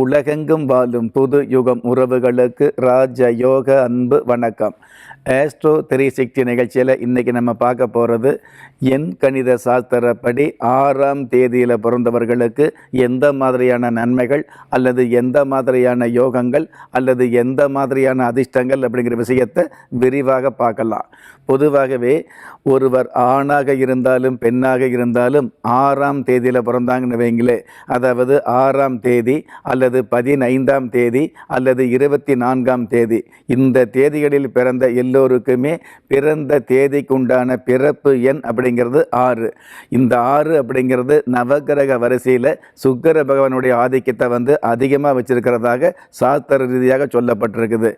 உலகெங்கும் வாழும் புது யுகம் உறவுகளுக்கு ராஜ யோக அன்பு வணக்கம். ஆஸ்ட்ரோ த்ரீ சிக்ஸ்டி நிகழ்ச்சியில் இன்றைக்கி நம்ம பார்க்க போகிறது என் கணித சாஸ்திரப்படி ஆறாம் தேதியில் பிறந்தவர்களுக்கு எந்த மாதிரியான நன்மைகள் அல்லது எந்த மாதிரியான யோகங்கள் அல்லது எந்த மாதிரியான அதிர்ஷ்டங்கள் அப்படிங்கிற விஷயத்தை விரிவாக பார்க்கலாம். பொதுவாகவே ஒருவர் ஆணாக இருந்தாலும் பெண்ணாக இருந்தாலும் ஆறாம் தேதியில் பிறந்தாங்கன்னு வைங்களே அதாவது ஆறாம் தேதி அல்லது பதினைந்தாம் தேதி அல்லது இருபத்தி நான்காம் தேதி. இந்த தேதிகளில் பிறந்த எல்லோருக்குமே பிறந்த தேதிக்குண்டான பிறப்பு எண் அப்படிங்கிறது ஆறு. இந்த ஆறு அப்படிங்கிறது நவகிரக வரிசையில் சுக்கர பகவானுடைய ஆதிக்கத்தை வந்து அதிகமாக வச்சிருக்கிறதாக சாஸ்திர ரீதியாக சொல்லப்பட்டிருக்குது.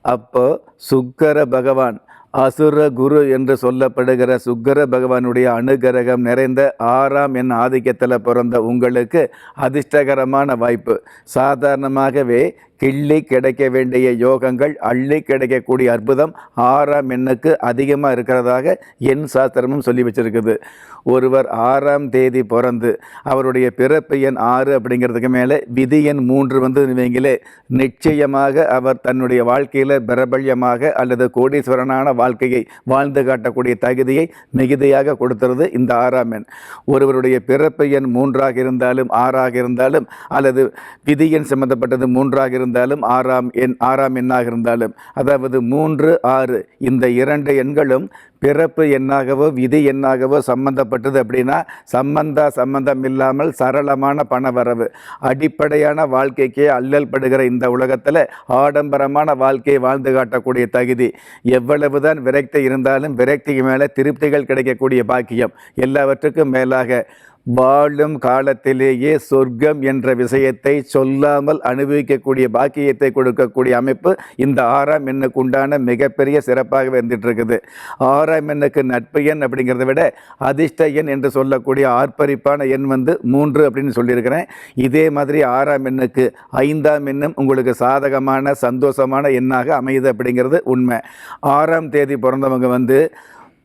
அப்போ சுக்கர பகவான் அசுர குரு என்று சொல்லப்படுகிற சுக்கர பகவானுடைய அனுகிரகம் நிறைந்த ஆறாம் என் ஆதிக்கத்தில் பிறந்த உங்களுக்கு அதிர்ஷ்டகரமான வாய்ப்பு. சாதாரணமாகவே கிள்ளி கிடைக்க வேண்டிய யோகங்கள் அள்ளி கிடைக்கக்கூடிய அற்புதம் ஆறாம் எண்ணுக்கு அதிகமாக இருக்கிறதாக என் சாஸ்திரமும் சொல்லி வச்சிருக்குது. ஒருவர் ஆறாம் தேதி பிறந்து அவருடைய பிறப்பு எண் ஆறு அப்படிங்கிறதுக்கு மேலே விதி எண் மூன்று வந்து வைங்களே நிச்சயமாக அவர் தன்னுடைய வாழ்க்கையில் பிரபல்யமாக அல்லது கோடீஸ்வரனான வாழ்க்கையை வாழ்ந்து காட்டக்கூடிய தகுதியை மிகுதியாக கொடுத்துறது இந்த ஆறாம் எண். ஒருவருடைய பிறப்பு எண் மூன்றாக இருந்தாலும் ஆறாக இருந்தாலும் அல்லது விதி எண் சம்மந்தப்பட்டது மூன்றாக இருந்தாலும் இருந்தாலும் ஆறாம் எண் ஆறாம் எண்ணாக இருந்தாலும் அதாவது மூன்று ஆறு இந்த இரண்டு எண்களும் பிறப்பு எண்ணாகவோ விதி எண்ணாகவோ சம்பந்தப்பட்டது அப்படின்னா சம்பந்தா சம்பந்தம் இல்லாமல் சரளமான பண வரவு அடிப்படையான வாழ்க்கைக்கே அல்லல் படுகிற இந்த உலகத்தில் ஆடம்பரமான வாழ்க்கையை வாழ்ந்து காட்டக்கூடிய தகுதி. எவ்வளவுதான் விரக்தி இருந்தாலும் விரக்திக்கு மேலே திருப்திகள் கிடைக்கக்கூடிய பாக்கியம் எல்லாவற்றுக்கும் மேலாக. வாழும் காலத்திலேயே சொர்க்கம் என்ற விஷயத்தை சொல்லாமல் அனுபவிக்கக்கூடிய பாக்கியத்தை கொடுக்கக்கூடிய அமைப்பு இந்த ஆறாம் எண்ணுக்கு உண்டான மிகப்பெரிய சிறப்பாக வந்துட்டு இருக்குது ஆறாம் எண்ணுக்கு நட்பு எண் அப்படிங்கிறத விட அதிர்ஷ்ட எண் என்று சொல்லக்கூடிய ஆர்ப்பரிப்பான எண் வந்து மூன்று அப்படின்னு சொல்லியிருக்கிறேன். இதே மாதிரி ஆறாம் எண்ணுக்கு ஐந்தாம் எண்ணும் உங்களுக்கு சாதகமான சந்தோஷமான எண்ணாக அமையுது அப்படிங்கிறது உண்மை. ஆறாம் தேதி பிறந்தவங்க வந்து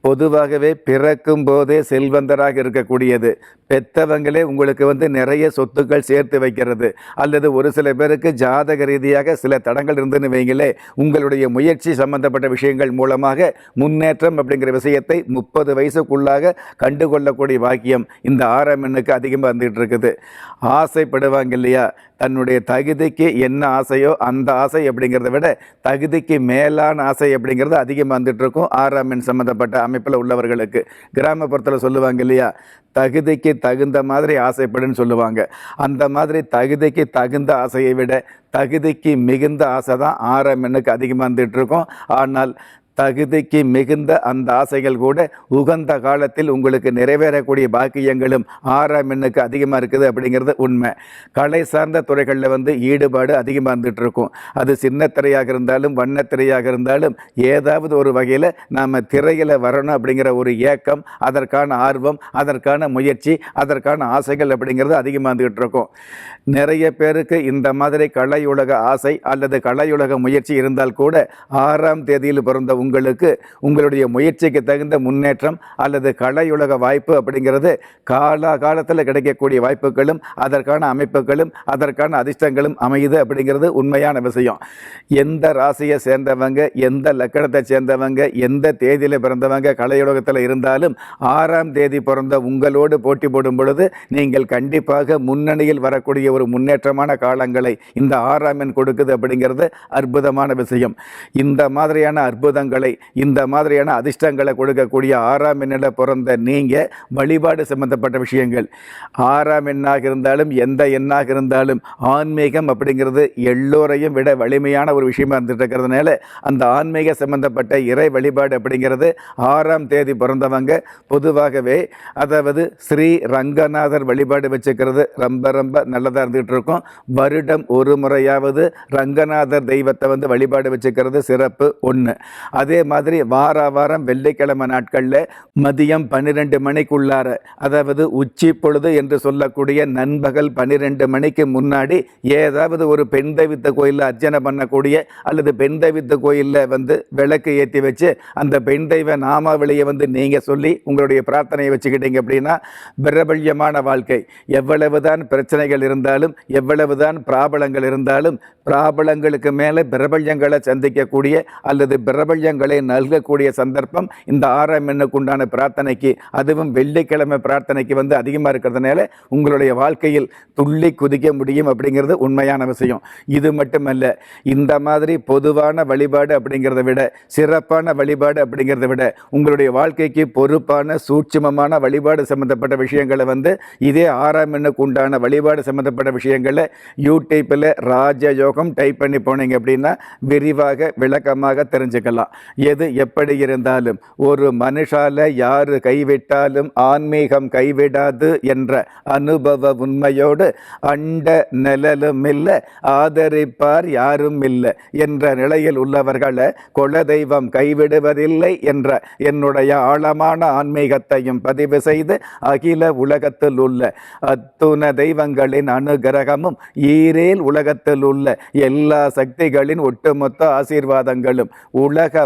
பொதுவாகவே பிறக்கும் போதே செல்வந்தராக இருக்கக்கூடியது. பெத்தவங்களே உங்களுக்கு வந்து நிறைய சொத்துக்கள் சேர்த்து வைக்கிறது. அல்லது ஒரு சில பேருக்கு ஜாதக ரீதியாக சில தடங்கள் இருந்துன்னு வைங்களே உங்களுடைய முயற்சி சம்பந்தப்பட்ட விஷயங்கள் மூலமாக முன்னேற்றம் அப்படிங்கிற விஷயத்தை முப்பது வயசுக்குள்ளாக கண்டுகொள்ளக்கூடிய வாக்கியம் இந்த ஆறாம் எண்ணுக்கு அதிகமாக வந்துகிட்டு இருக்குது. ஆசைப்படுவாங்க இல்லையா? தன்னுடைய தகுதிக்கு என்ன ஆசையோ அந்த ஆசை அப்படிங்கிறத விட தகுதிக்கு மேலான ஆசை அப்படிங்கிறது அதிகமாக வந்துட்டு இருக்கும். ஆறாம் எண் சம்மந்தப்பட்ட அமைப்பில் உள்ளவர்களுக்கு கிராமப்புறத்தில் சொல்லுவாங்க இல்லையா? தகுதிக்கு தகுந்த மாதிரி ஆசைப்படுன்னு சொல்லுவாங்க. அந்த மாதிரி தகுதிக்கு தகுந்த ஆசையை விட தகுதிக்கு மிகுந்த ஆசை தான் ஆறாம் எண்ணுக்கு அதிகமாக இருந்துகிட்ருக்கோம் ஆனால் தகுதிக்கு மிகுந்த அந்த ஆசைகள் கூட உகந்த காலத்தில் உங்களுக்கு நிறைவேறக்கூடிய பாக்கியங்களும் ஆறாம் எண்ணுக்கு அதிகமாக இருக்குது அப்படிங்கிறது உண்மை. கலை சார்ந்த துறைகளில் வந்து ஈடுபாடு அதிகமாக இருந்துகிட்டு இருக்கும் அது சின்னத்திரையாக இருந்தாலும் வண்ணத்திரையாக இருந்தாலும் ஏதாவது ஒரு வகையில் நாம் திரையில் வரணும் அப்படிங்கிற ஒரு ஏக்கம் அதற்கான ஆர்வம் அதற்கான முயற்சி அதற்கான ஆசைகள் அப்படிங்கிறது அதிகமாக இருந்துகிட்டு இருக்கும் நிறைய பேருக்கு இந்த மாதிரி கலையுலக ஆசை அல்லது கலையுலக முயற்சி இருந்தால் கூட ஆறாம் தேதியில் பிறந்த உங்களுக்கு உங்களுடைய முயற்சிக்கு தகுந்த முன்னேற்றம் அல்லது கலையுலக வாய்ப்பு அப்படிங்கிறது காலா காலத்தில் கிடைக்கக்கூடிய வாய்ப்புகளும் அதற்கான அமைப்புகளும் அதற்கான அதிர்ஷ்டங்களும் அமையுது அப்படிங்கிறது உண்மையான விஷயம். எந்த ராசியை சேர்ந்தவங்க எந்த லக்கணத்தை சேர்ந்தவங்க எந்த தேதியில் பிறந்தவங்க கலையுலகத்தில் இருந்தாலும் ஆறாம் தேதி பிறந்த உங்களோடு போட்டி போடும் பொழுது நீங்கள் கண்டிப்பாக முன்னணியில் வரக்கூடிய ஒரு முன்னேற்றமான காலங்களை இந்த ஆறாம் எண் கொடுக்குது அப்படிங்கிறது அற்புதமான விஷயம். இந்த மாதிரியான அற்புதங்கள் இந்த மாதிரியான அதிர்ஷ்டங்களை கொடுக்கக்கூடிய ஆறாம் எண்ணில் பிறந்த நீங்கள் வழிபாடு சம்பந்தப்பட்ட விஷயங்கள். ஆறாம் எண்ணாக இருந்தாலும் எந்த எண்ணாக இருந்தாலும் ஆன்மீகம் அப்படிங்கிறது எல்லோரையும் விட வலிமையான ஒரு விஷயமா இருந்துட்டு இருக்கிறதுனால அந்த ஆன்மீக சம்பந்தப்பட்ட இறை வழிபாடு அப்படிங்கிறது ஆறாம் தேதி பிறந்தவங்க. பொதுவாகவே அதாவது ஸ்ரீ ரங்கநாதர் வழிபாடு வச்சுக்கிறது ரொம்ப ரொம்ப நல்லதாக இருந்துகிட்டு இருக்கும் வருடம் ஒரு முறையாவது ரங்கநாதர் தெய்வத்தை வந்து வழிபாடு வச்சுக்கிறது சிறப்பு ஒன்று அதே மாதிரி வார வாரம் வெள்ளிக்கிழமை நாட்களில் மதியம் பன்னிரெண்டு மணிக்குள்ளார அதாவது உச்சி பொழுது என்று சொல்லக்கூடிய நண்பகல் பன்னிரெண்டு மணிக்கு முன்னாடி ஏதாவது ஒரு பெண் தெய்வத்த கோயிலில் அர்ச்சனை பண்ணக்கூடிய அல்லது பெண் தெய்வத்த கோயிலில் வந்து விளக்கு ஏற்றி வச்சு அந்த பெண் தெய்வ நாமாவளியை வந்து நீங்கள் சொல்லி உங்களுடைய பிரார்த்தனையை வச்சுக்கிட்டீங்க அப்படின்னா பிரபல்யமான வாழ்க்கை. எவ்வளவுதான் பிரச்சனைகள் இருந்தாலும் எவ்வளவுதான் பிராபலங்கள் இருந்தாலும் பிராபலங்களுக்கு மேலே பிரபல்யங்களை சந்திக்கக்கூடிய அல்லது பிரபல்யங்கள் நல்கக்கூடிய சந்தர்ப்பம். இந்த ஆறாம் எண்ணுக்கு உண்டான பிரார்த்தனைக்கு அதுவும் வெள்ளிக்கிழமை பிரார்த்தனைக்கு வந்து அதிகமாக இருக்கிறதுனால உங்களுடைய வாழ்க்கையில் துள்ளி குதிக்க முடியும் அப்படிங்கிறது உண்மையான விஷயம். இது மட்டுமல்ல இந்த மாதிரி பொதுவான வழிபாடு அப்படிங்கிறத விட சிறப்பான வழிபாடு அப்படிங்கிறத விட உங்களுடைய வாழ்க்கைக்கு பொறுப்பான சூட்சுமமான வழிபாடு சம்மந்தப்பட்ட விஷயங்களை வந்து இதே ஆறாம் எண்ணுக்கு உண்டான வழிபாடு சம்மந்தப்பட்ட விஷயங்களை யூடியூப்பில் ராஜயோகம் டைப் பண்ணி போனீங்க அப்படின்னா விரிவாக விளக்கமாக தெரிஞ்சுக்கலாம். எது எப்படி இருந்தாலும் ஒரு மனுஷால யாரு கைவிட்டாலும் ஆன்மீகம் கைவிடாது என்ற அனுபவ உண்மையோடு அண்ட நிழலும் இல்லை ஆதரிப்பார் யாரும் இல்லை என்ற நிலையில் உள்ளவர்களை குலதெய்வம் கைவிடுவதில்லை என்ற என்னுடைய ஆழமான ஆன்மீகத்தையும் பதிவு செய்து அகில உலகத்தில் உள்ள அத்துண தெய்வங்களின் அனுகிரகமும் ஈரேல் உலகத்தில் உள்ள எல்லா சக்திகளின் ஒட்டுமொத்த ஆசீர்வாதங்களும் உலக